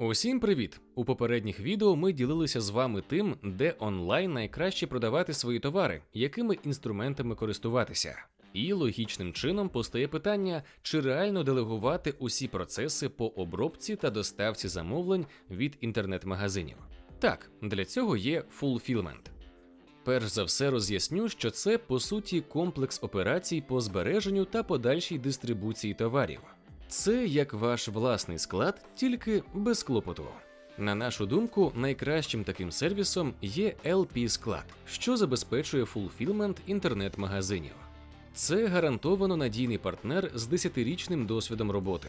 Усім привіт! У попередніх відео ми ділилися з вами тим, де онлайн найкраще продавати свої товари, якими інструментами користуватися. І логічним чином постає питання, чи реально делегувати усі процеси по обробці та доставці замовлень від інтернет-магазинів. Так, для цього є Fulfillment. Перш за все роз'ясню, що це по суті комплекс операцій по збереженню та подальшій дистрибуції товарів. Це як ваш власний склад, тільки без клопоту. На нашу думку, найкращим таким сервісом є LP склад, що забезпечує фулфілмент інтернет-магазинів. Це гарантовано надійний партнер з 10-річним досвідом роботи.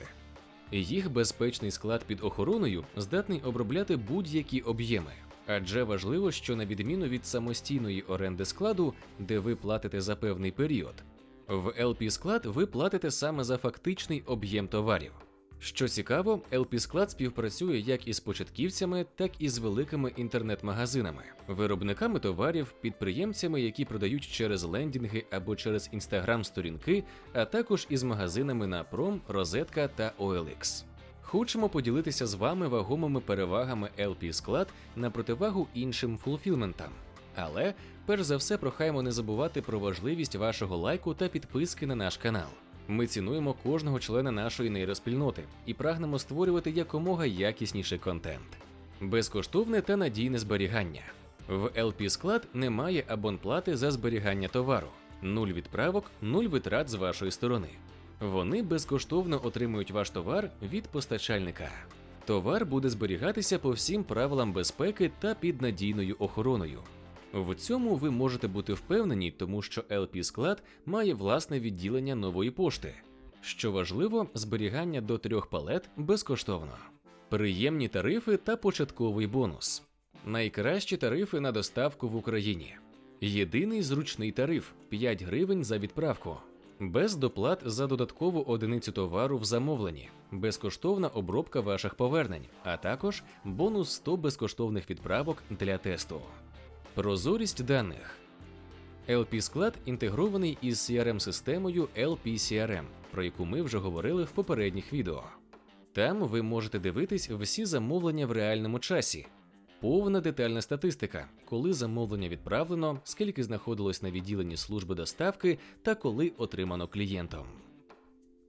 Їх безпечний склад під охороною здатний обробляти будь-які об'єми. Адже важливо, що на відміну від самостійної оренди складу, де ви платите за певний період, в LP склад ви платите саме за фактичний об'єм товарів. Що цікаво, LP склад співпрацює як із початківцями, так і з великими інтернет-магазинами, виробниками товарів, підприємцями, які продають через лендінги або через інстаграм-сторінки, а також із магазинами на Prom, Розетка та OLX. Хочемо поділитися з вами вагомими перевагами LP склад на противагу іншим фулфілментам. Але перш за все прохаємо не забувати про важливість вашого лайку та підписки на наш канал. Ми цінуємо кожного члена нашої нейроспільноти і прагнемо створювати якомога якісніший контент. Безкоштовне та надійне зберігання. В LP склад немає абонплати за зберігання товару, нуль відправок, нуль витрат з вашої сторони. Вони безкоштовно отримують ваш товар від постачальника. Товар буде зберігатися по всім правилам безпеки та під надійною охороною. В цьому ви можете бути впевнені, тому що LP склад має власне відділення нової пошти. Що важливо, зберігання до трьох палет безкоштовно. Приємні тарифи та початковий бонус. Найкращі тарифи на доставку в Україні. Єдиний зручний тариф 5 гривень за відправку. Без доплат за додаткову одиницю товару в замовленні, безкоштовна обробка ваших повернень, а також бонус 100 безкоштовних відправок для тесту. Прозорість даних. LP склад інтегрований із CRM-системою LP-CRM, про яку ми вже говорили в попередніх відео. Там ви можете дивитись всі замовлення в реальному часі, повна детальна статистика, коли замовлення відправлено, скільки знаходилось на відділенні служби доставки та коли отримано клієнтом.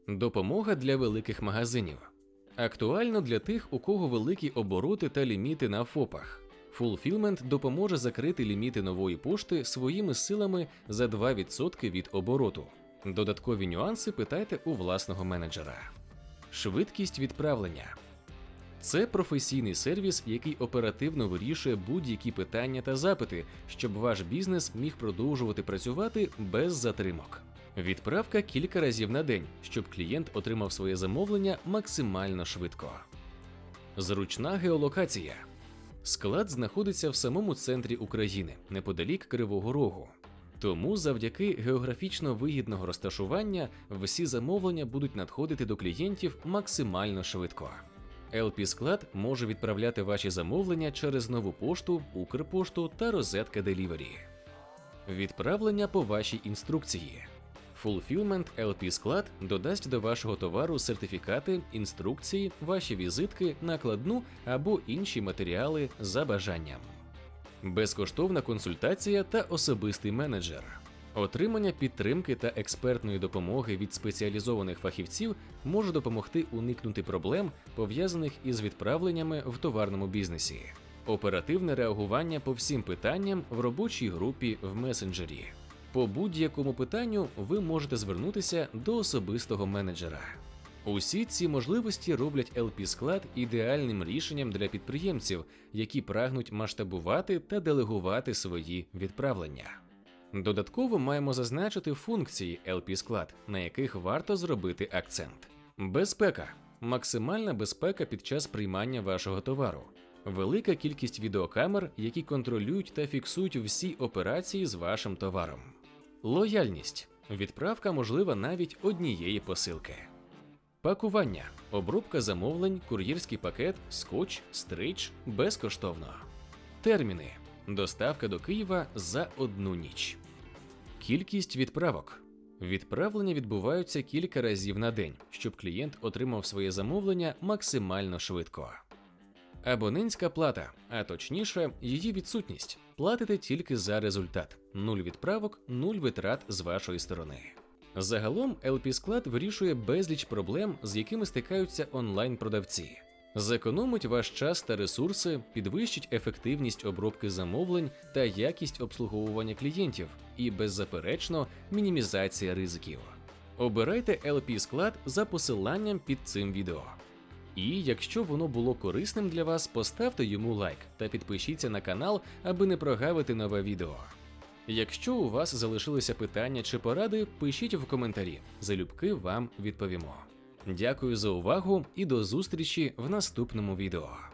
Допомога для великих магазинів. Актуально для тих, у кого великі обороти та ліміти на ФОПах. Fulfillment допоможе закрити ліміти нової пошти своїми силами за 2% від обороту. Додаткові нюанси питайте у власного менеджера. Швидкість відправлення. Це професійний сервіс, який оперативно вирішує будь-які питання та запити, щоб ваш бізнес міг продовжувати працювати без затримок. Відправка кілька разів на день, щоб клієнт отримав своє замовлення максимально швидко. Зручна геолокація. Склад знаходиться в самому центрі України, неподалік Кривого Рогу. Тому завдяки географічно вигідного розташування всі замовлення будуть надходити до клієнтів максимально швидко. LP склад може відправляти ваші замовлення через нову пошту, Укрпошту та розетка Delivery. Відправлення по вашій інструкції. Fulfillment LP склад додасть до вашого товару сертифікати, інструкції, ваші візитки, накладну або інші матеріали за бажанням. Безкоштовна консультація та особистий менеджер. Отримання підтримки та експертної допомоги від спеціалізованих фахівців може допомогти уникнути проблем, пов'язаних із відправленнями в товарному бізнесі. Оперативне реагування по всім питанням в робочій групі в месенджері. По будь-якому питанню ви можете звернутися до особистого менеджера. Усі ці можливості роблять LP склад ідеальним рішенням для підприємців, які прагнуть масштабувати та делегувати свої відправлення. Додатково маємо зазначити функції LP склад, на яких варто зробити акцент. Безпека максимальна безпека під час приймання вашого товару. Велика кількість відеокамер, які контролюють та фіксують всі операції з вашим товаром. Лояльність відправка можлива навіть однієї посилки. Пакування, обробка замовлень, кур'єрський пакет, скотч, стрич безкоштовно. Терміни. Доставка до Києва за одну ніч. Кількість відправок. Відправлення відбуваються кілька разів на день, щоб клієнт отримав своє замовлення максимально швидко. Абонентська плата, а точніше, її відсутність. Платите тільки за результат: нуль відправок, нуль витрат з вашої сторони. Загалом LP склад вирішує безліч проблем, з якими стикаються онлайн-продавці. Зекономить ваш час та ресурси, підвищить ефективність обробки замовлень та якість обслуговування клієнтів і, беззаперечно, мінімізація ризиків. Обирайте LP склад за посиланням під цим відео. І якщо воно було корисним для вас, поставте йому лайк та підпишіться на канал, аби не прогавити нове відео. Якщо у вас залишилися питання чи поради, пишіть в коментарі. Залюбки вам відповімо. Дякую за увагу і до зустрічі в наступному відео.